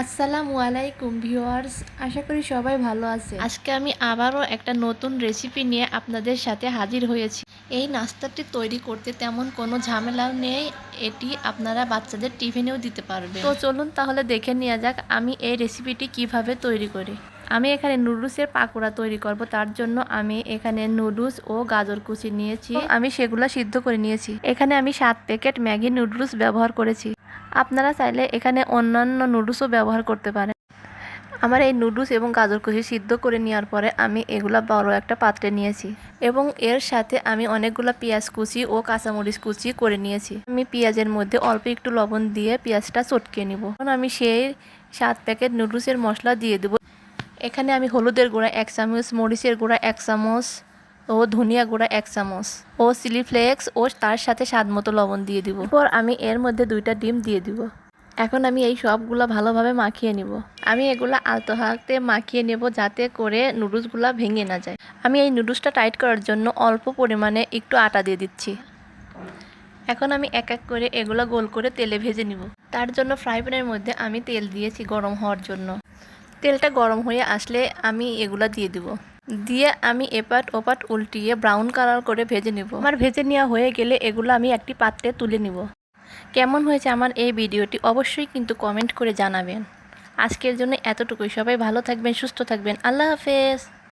আসসালামু আলাইকুম ভিউয়ার্স আশা করি সবাই ভালো আছে আজকে আমি আবারও একটা নতুন রেসিপি নিয়ে আপনাদের সাথে হাজির হয়েছি। এই নাস্তাটি তৈরি করতে তেমন কোনো ঝামেলাও নেই এটি আপনারা বাচ্চাদের টিফিনেও দিতে পারবে তো চলুন তাহলে দেখে নেওয়া যাক আমি এই রেসিপিটি কীভাবে তৈরি করি। আমি এখানে নুডলসের পাকোড়া তৈরি করব তার জন্য আমি এখানে নুডলস ও গাজর কুচি নিয়েছি। আমি সেগুলো সিদ্ধ করে নিয়েছি। এখানে আমি সাত প্যাকেট ম্যাগি নুডলস ব্যবহার করেছি। আপনারা চাইলে এখানে অন্যান্য নুডলসও ব্যবহার করতে পারেন। আমার এই নুডলস এবং গাজর কুচি সিদ্ধ করে নেওয়ার পরে আমি এগুলা বড় একটা পাত্রে নিয়েছি এবং এর সাথে আমি অনেকগুলো পেঁয়াজ কুচি ও কাঁচামরিচ কুচি করে নিয়েছি। আমি পেঁয়াজের মধ্যে অল্প একটু লবণ দিয়ে পেঁয়াজটা চটকে নিব। এখন আমি সেই সাত প্যাকেট নুডলসের মশলা দিয়ে দেবো। এখানে আমি হলুদের গুঁড়া এক চামচ, মরিচের গুঁড়া এক চামচ ও ধনিয়া গুঁড়া এক চামচ, ও চিলি ফ্লেক্স, ও তার সাথে স্বাদ মতো লবণ দিয়ে দিব। এরপর আমি এর মধ্যে দুইটা ডিম দিয়ে দিব। এখন আমি এই সবগুলো ভালোভাবে মাখিয়ে নিব। আমি এগুলো আলতো হাতে মাখিয়ে নেব যাতে করে নুডলসগুলো ভেঙে না যায়। আমি এই নুডলসটা টাইট করার জন্য অল্প পরিমাণে একটু আটা দিয়ে দিচ্ছি। এখন আমি এক এক করে এগুলো গোল করে তেলে ভেজে নিব। তার জন্য ফ্রাই প্যানের মধ্যে আমি তেল দিয়েছি গরম হওয়ার জন্য। তেলটা গরম হয়ে আসলে আমি এগুলো দিয়ে দিব। দিয়ে আমি এপাট ওপাট উল্টিয়ে ব্রাউন কালার করে ভেজে নিব। আমার ভেজে নেওয়া হয়ে গেলে এগুলো আমি একটি পাত্রে তুলে নিব। কেমন হয়েছে আমার এই ভিডিওটি অবশ্যই কিন্তু কমেন্ট করে জানাবেন। আজকের জন্য এতটুকুই। সবাই ভালো থাকবেন, সুস্থ থাকবেন। আল্লাহ হাফেজ।